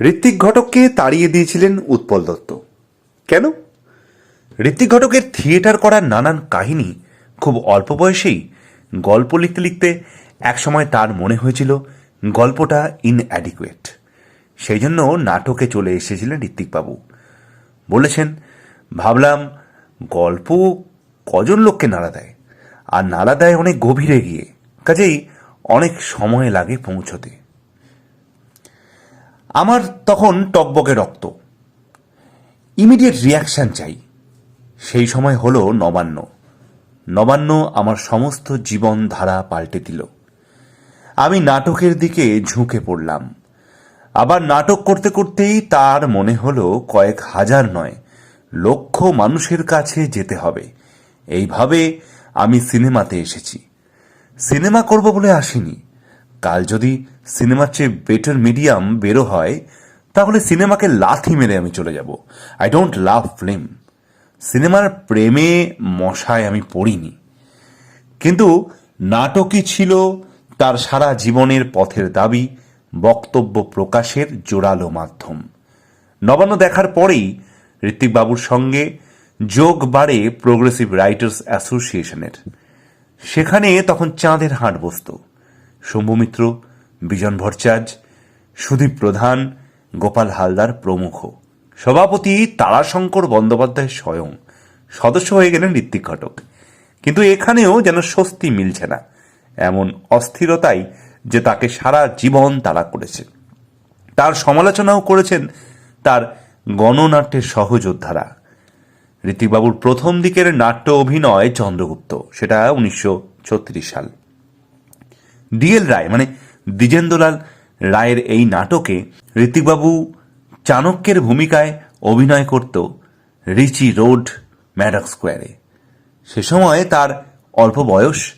ঋত্বিক ঘটককে তাড়িয়ে দিয়েছিলেন উৎপল দত্ত। কেন? ঋত্বিক ঘটকের থিয়েটার করার নানান কাহিনী খুব অল্প বয়সেই গল্প লিখতে লিখতে একসময় তার মনে হয়েছিল গল্পটা ইনঅ্যাডিকুয়েট সেই জন্য নাটকে চলে এসেছিলেন ঋত্বিকবাবু। বলেছেন, ভাবলাম গল্প কজন লোককে নাড়া দেয়? আর নাড়া দেয় অনেক গভীরে গিয়ে। কাজেই অনেক সময় লাগে পৌঁছতে। আমার তখন টকবকে রক্ত। ইমিডিয়েট রিয়াকশন চাই। সেই সময় হলো নবান্ন। নবান্ন আমার সমস্ত জীবন ধারা পাল্টে দিল। আমি নাটকের দিকে ঝুঁকে পড়লাম। আবার নাটক করতে করতেই তার মনে হলো কয়েক হাজার নয়, লক্ষ মানুষের কাছে যেতে হবে। এইভাবে আমি সিনেমাতে এসেছি। সিনেমা করব বলে আসিনি। কাল যদি সিনেমার চেয়ে বেটার মিডিয়াম বেরো হয়, তাহলে সিনেমাকে লাথি মেরে আমি চলে যাব। আই ডোন্ট লাভ ফিল্ম সিনেমার প্রেমে মশায় আমি পড়িনি। কিন্তু নাটকই ছিল তার সারা জীবনের পথের দাবি, বক্তব্য প্রকাশের জোরালো মাধ্যম। নবান্ন দেখার পরেই ঋত্বিকবাবুর সঙ্গে যোগ বাড়ে প্রোগ্রেসিভ রাইটার্স অ্যাসোসিয়েশনের সেখানে তখন চাঁদের হাট বসত। শম্ভু মিত্র, বিজন ভট্টাচার্য, সুদীপ প্রধান, গোপাল হালদার প্রমুখ। সভাপতি তারাশঙ্কর বন্দ্যোপাধ্যায় স্বয়ং সদস্য হয়ে গেলেন ঋত্বিক ঘটক। কিন্তু এখানেও যেন স্বস্তি মিলছে না, এমন অস্থিরতাই যে তাকে সারা জীবন তাড়া করেছে। তার সমালোচনাও করেছেন তার গণনাট্যের সহযোদ্ধারা। ঋত্বিকবাবুর প্রথম দিকের নাট্য অভিনয় চন্দ্রগুপ্ত, সেটা উনিশশো ছত্রিশ সাল। ডিএল রায় মানে দ্বিজেন্দ্রলাল রায়ের এই নাটকে ঋত্বিকবাবু চাণক্যের ভূমিকায় অভিনয় করত রিচি রোড, ম্যাডক স্কোয়ারে। সে সময় তার অল্প বয়স।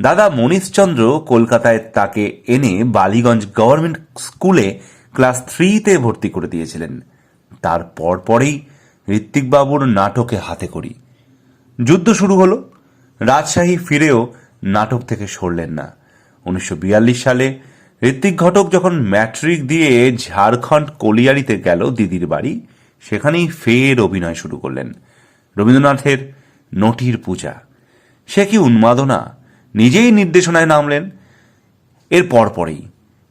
দাদা মনীশচন্দ্র কলকাতায় তাকে এনে বালিগঞ্জ গভর্নমেন্ট স্কুলে ক্লাস থ্রিতে ভর্তি করে দিয়েছিলেন। তার পরপরেই ঋত্বিকবাবুর নাটকে হাতে করি। যুদ্ধ শুরু হলো। রাজশাহী ফিরেও নাটক থেকে সরলেন না। উনিশশো বিয়াল্লিশ সালে ঋত্বিক ঘটক যখন ম্যাট্রিক দিয়ে ঝাড়খণ্ড কলিয়ারিতে গেল দিদির বাড়ি, সেখানেই ফের অভিনয় শুরু করলেন। রবীন্দ্রনাথের নটির পূজা। সে কি উন্মাদনা? নিজেই নির্দেশনায় নামলেন। এর পরপরেই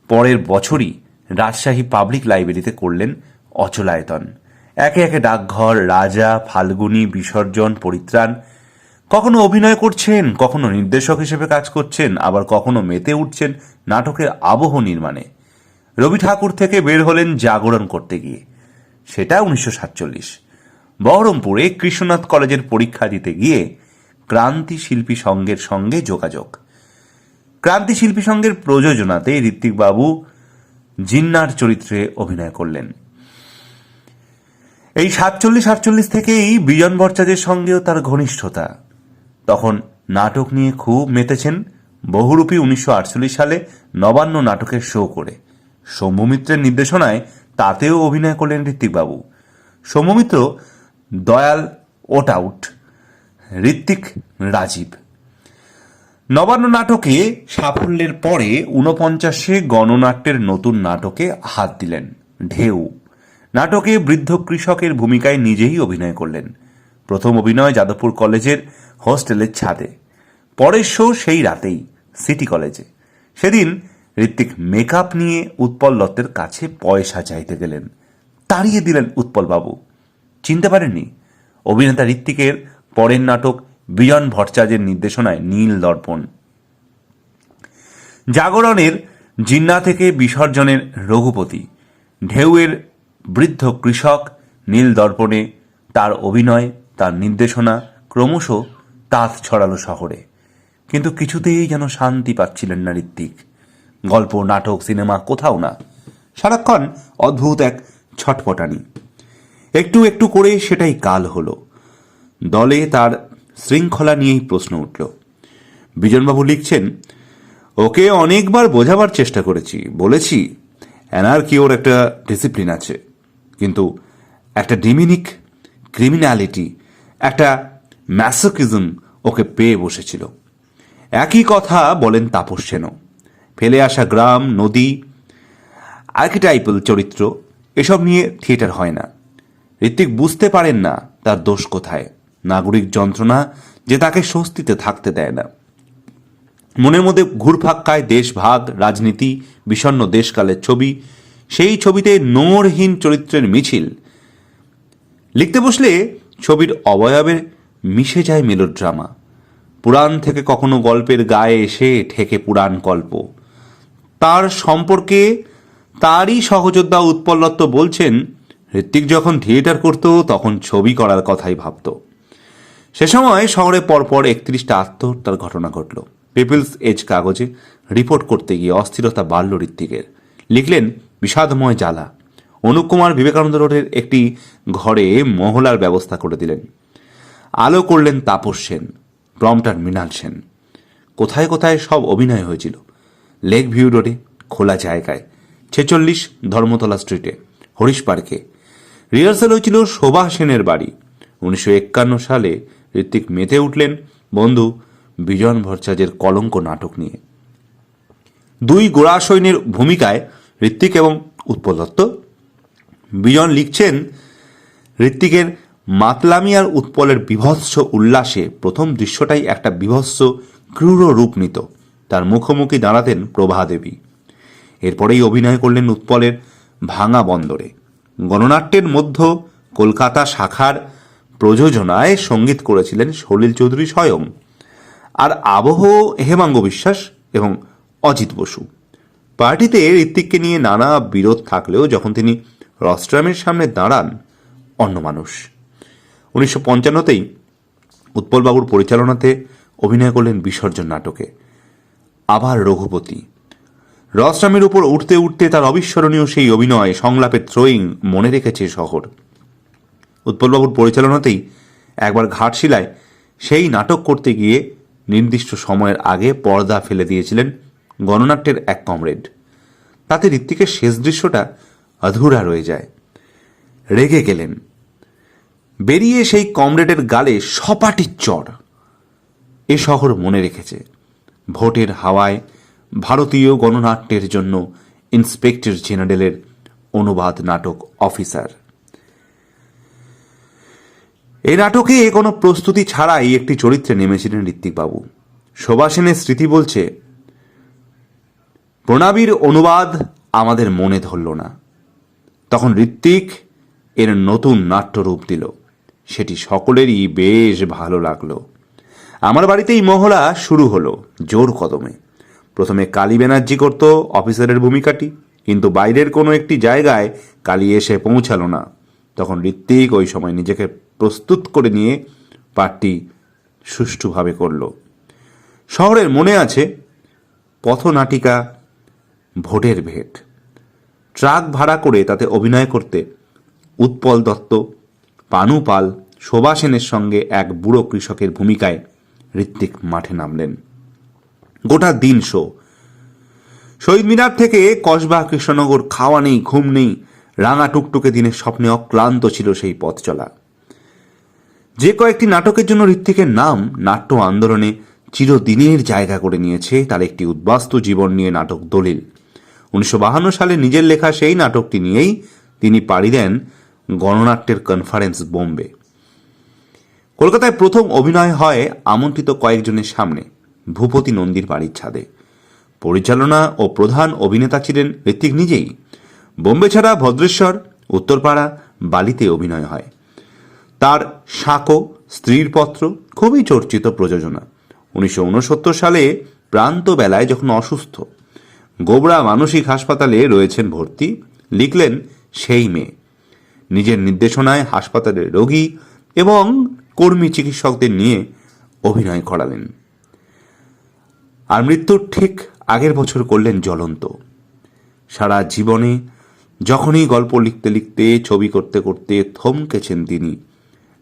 পরের বছরই রাজশাহী পাবলিক লাইব্রেরিতে করলেন অচলায়তন। একে একে ডাকঘর, রাজা, ফাল্গুনী, বিসর্জন, পরিত্রাণ কখনো অভিনয় করছেন, কখনো নির্দেশক হিসেবে কাজ করছেন, আবার কখনো মেতে উঠছেন নাটকের আবহ নির্মাণে। রবি ঠাকুর থেকে বের হলেন জাগরণ করতে গিয়ে। সেটা উনিশশো সাতচল্লিশ। বহরমপুরে কৃষ্ণনাথ কলেজের পরীক্ষা দিতে গিয়ে ক্রান্তি শিল্পী সংঘের সঙ্গে যোগাযোগ। ক্রান্তি শিল্পী সংঘের প্রযোজনাতে ঋত্বিকবাবু জিন্নার চরিত্রে অভিনয় করলেন। এই সাতচল্লিশ আটচল্লিশ থেকেই বিজন ভট্টাচার্যের সঙ্গেও তার ঘনিষ্ঠতা। তখন নাটক নিয়ে খুব মেতেছেন বহুরূপী উনিশশো আটচল্লিশ সালে নবান্ন নাটকের শো করে। সৌম্যমিত্রের নির্দেশনায় তাতেও অভিনয় করলেন ঋত্বিকবাবু। সৌম্যমিত্র দয়াল ওট আউট, ঋত্বিক রাজীব। নবান্ন নাটকে সাফল্যের পরে ঊনপঞ্চাশে গণনাট্যের নতুন নাটকে হাত দিলেন, ঢেউ। নাটকে বৃদ্ধ কৃষকের ভূমিকায় নিজেই অভিনয় করলেন। প্রথম অভিনয় যাদবপুর কলেজের হোস্টেলের ছাদে। পরের শো সেই রাতেই, সিটি কলেজে। সেদিন ঋত্বিক মেকআপ নিয়ে উৎপল দত্তের কাছে পয়সা চাইতে গেলেন। তাড়িয়ে দিলেন উৎপলবাবু। চিনতে পারেননি? অভিনেতা ঋত্বিকের পরের নাটক বিজন ভট্টাচার্যের নির্দেশনায় নীল দর্পণ। জাগরণের জিন্না থেকে বিসর্জনের রঘুপতি, ঢেউয়ের বৃদ্ধ কৃষক, নীল দর্পণে তার অভিনয়, তার নির্দেশনা ক্রমশ তাঁত ছড়ালো শহরে। কিন্তু কিছুতেই যেন শান্তি পাচ্ছিলেন না ঋত্বিক। গল্প, নাটক, সিনেমা কোথাও না। সারাক্ষণ অদ্ভুত এক ছটপটানি। একটু একটু করে সেটাই কাল হলো। দলে তার শৃঙ্খলা নিয়েই প্রশ্ন উঠল। বিজনবাবু লিখছেন, ওকে অনেকবার বোঝাবার চেষ্টা করেছি। বলেছি অ্যানার্কি ওর একটা ডিসিপ্লিন আছে। কিন্তু একটা ডিমিনিক ক্রিমিনালিটি, একটা ম্যাসোকিজম ওকে পেয়ে বসেছিল। একই কথা বলেন তাপস সেনও। ফেলে আসা গ্রাম, নদী, আর্কিটাইপল চরিত্র, এসব নিয়ে থিয়েটার হয় না। ঋত্বিক বুঝতে পারেন না তার দোষ কোথায়। নাগরিক যন্ত্রণা যে তাকে স্বস্তিতে থাকতে দেয় না। মনের মধ্যে ঘুরফাক্কায় খায় দেশ ভাগ, রাজনীতি, বিষণ্ন দেশকালের ছবি, সেই ছবিতে নোরহীন চরিত্রের মিছিল। লিখতে বসলে ছবির অবয়বে মিশে যায় মেলোড্রামা। পুরাণ থেকে কখনো গল্পের গায়ে এসে ঠেকে পুরাণ গল্প তার সম্পর্কে তারই সহযোদ্ধা উৎপল্লত্ব বলছেন, ঋত্বিক যখন থিয়েটার করত, তখন ছবি করার কথাই ভাবত। সে সময় শহরে পরপর একত্রিশটা আত্মহত্যার ঘটনা ঘটল। পিপলস এজ কাগজে রিপোর্ট করতে গিয়ে অস্থিরতা বাড়ল ঋত্বিকের। লিখলেন, বিষাদময় জ্বালা। অনুপ কুমার বিবেকানন্দ রোডের একটি ঘরে মহলার ব্যবস্থা করে দিলেন। আলো করলেন তাপস সেন প্রমটার মৃণাল সেন। কোথায় কোথায় সব অভিনয় হয়েছিল? লেক ভিউ রোডে খোলা জায়গায়, ছেচল্লিশ ধর্মতলা স্ট্রিটে, হরিশ পার্কে। রিহার্সাল হয়েছিল শোভা সেনের বাড়ি। উনিশশো একান্ন সালে ঋত্বিক মেতে উঠলেন বন্ধু বিজন ভট্টাচার্যের কলঙ্ক নাটক নিয়ে। দুই গোড়া সৈন্যের ভূমিকায় ঋত্বিক এবং উৎপল দত্ত। বিজন লিখছেন, ঋত্বিকের মাতলামি আর উৎপলের বিভৎস উল্লাসে প্রথম দৃশ্যটাই একটা বিভৎস ক্রূর রূপ নিত। তার মুখোমুখি দাঁড়াতেন প্রভাদেবী এরপরেই অভিনয় করলেন উৎপলের ভাঙা বন্দরে। গণনাট্যের মধ্য কলকাতা শাখার প্রযোজনায় সংগীত করেছিলেন সলিল চৌধুরী স্বয়ং। আর আবহ হেমাঙ্গ বিশ্বাস এবং অজিত বসু। পার্টিতে ঋত্বিককে নিয়ে নানা বিরোধ থাকলেও যখন তিনি রস্ট্রামের সামনে দাঁড়ান, অন্য মানুষ। উনিশশো পঞ্চান্নতেই উৎপলবাবুর পরিচালনাতে অভিনয় করলেন বিসর্জন নাটকে। আবার রঘুপতি। রসরামের উপর উঠতে উঠতে তার অবিস্মরণীয় সেই অভিনয়, সংলাপের থ্রোয়িং মনে রেখেছে শহর। উৎপলবাবুর পরিচালনাতেই একবার ঘাটশিলায় সেই নাটক করতে গিয়ে নির্দিষ্ট সময়ের আগে পর্দা ফেলে দিয়েছিলেন গণনাট্যের এক কমরেড। তাতে ঋত্বিকের শেষ দৃশ্যটা অধুরা রয়ে যায়। রেগে গেলেন। বেরিয়ে সেই কমরেডের গালে সপাটির চড় এ শহর মনে রেখেছে। ভোটের হাওয়ায় ভারতীয় গণনাট্যের জন্য ইন্সপেক্টর জেনারেলের অনুবাদ নাটক অফিসার। এই নাটকে এ কোনো প্রস্তুতি ছাড়াই একটি চরিত্রে নেমেছিলেন ঋত্বিকবাবু। সেনের স্মৃতি বলছে, প্রণাবীর অনুবাদ আমাদের মনে ধরল না। তখন ঋত্বিক এর নতুন নাট্যরূপ দিল। সেটি সকলেরই বেশ ভালো লাগল। আমার বাড়িতেই মহড়া শুরু হলো, জোর কদমে। প্রথমে কালী ব্যানার্জি করত অফিসারের ভূমিকাটি, কিন্তু বাইরের কোনো একটি জায়গায় কালী এসে পৌঁছালো না। তখন ঋত্বিক ওই সময় নিজেকে প্রস্তুত করে নিয়ে পাঠটি সুষ্ঠুভাবে করল। শহরের মনে আছে, পথনাটিকা ভোটের ভেট। ট্রাক ভাড়া করে তাতে অভিনয় করতে উৎপল দত্ত পানু পাল শোভা সেনের সঙ্গে এক বুড়ো কৃষকের ভূমিকায় ঋত্বিক মাঠে নামলেন। গোটা দিন শো। শহীদ মিনার থেকে কসবা, কৃষ্ণনগর, খাওয়া নেই, ঘুম নেই, রাঙা টুকটুকে দিনের স্বপ্নে অক্লান্ত ছিল সেই পথ চলা। যে কয়েকটি নাটকের জন্য ঋত্বিকের নাম নাট্য আন্দোলনে চিরদিনের জায়গা করে নিয়েছে তার একটি উদ্বাস্তু জীবন নিয়ে নাটক দলিল। উনিশশো সালে নিজের লেখা সেই নাটকটি নিয়েই তিনি পাড়ি দেন গণনাট্যের কনফারেন্স বোম্বে। কলকাতায় প্রথম অভিনয় হয় আমন্ত্রিত কয়েকজনের সামনে, ভূপতি নন্দীর বাড়ির ছাদে। পরিচালনা ও প্রধান অভিনেতা ছিলেন ঋত্বিক নিজেই। বোম্বে ছাড়া ভদ্রেশ্বর, উত্তরপাড়া, বালিতে অভিনয় হয়। তার সাঁকো, স্ত্রীর পত্র খুবই চর্চিত প্রযোজনা। উনিশশো উনসত্তর সালে প্রান্ত বেলায় যখন অসুস্থ, গোবরা মানসিক হাসপাতালে রয়েছেন ভর্তি, লিখলেন সেই মেয়ে। নিজের নির্দেশনায় হাসপাতালের রোগী এবং কর্মী চিকিৎসকদের নিয়ে অভিনয় করালেন। আর মৃত্যুর ঠিক আগের বছর করলেন জ্বলন্ত। সারা জীবনে যখনই গল্প লিখতে লিখতে, ছবি করতে করতে থমকেছেন তিনি,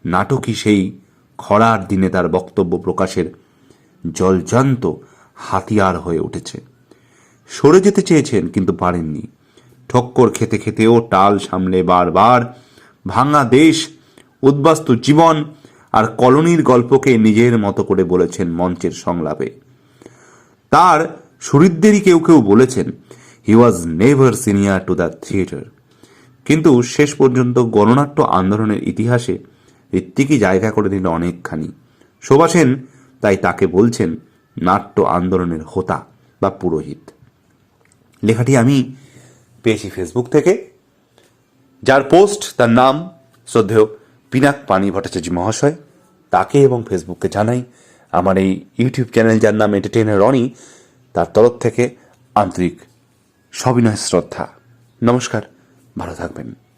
নাটকই সেই খরার দিনে তার বক্তব্য প্রকাশের জলজান্ত হাতিয়ার হয়ে উঠেছে। সরে যেতে চেয়েছেন কিন্তু পারেননি। ঠক্কর খেতে খেতেও টাল সামলে বারবার। ভাঙা দেশ, উদ্বাস্তু জীবন আর কলোনির গল্পকে নিজের মতো করে বলেছেন মঞ্চের সংলাপে। তার সুহৃদদেরই কেউ কেউ বলেছেন he was never senior to the theatre কিন্তু শেষ পর্যন্ত গণনাট্য আন্দোলনের ইতিহাসে ঋত্বিকই জায়গা করে দিল অনেকখানি। শোভা সেন তাই তাকে বলছেন, নাট্য আন্দোলনের হোতা বা পুরোহিত। লেখাটি আমি পেয়েছি ফেসবুক থেকে। যার পোস্ট তার নাম শ্রদ্ধেয় পিনাক পানি ভট্টাচার্য মহাশয়। তাকে এবং ফেসবুককে জানাই আমার এই ইউটিউব চ্যানেল যার নাম এন্টারটেনার রনি তার তরফ থেকে আন্তরিক সবিনয় শ্রদ্ধা। নমস্কার, ভালো থাকবেন।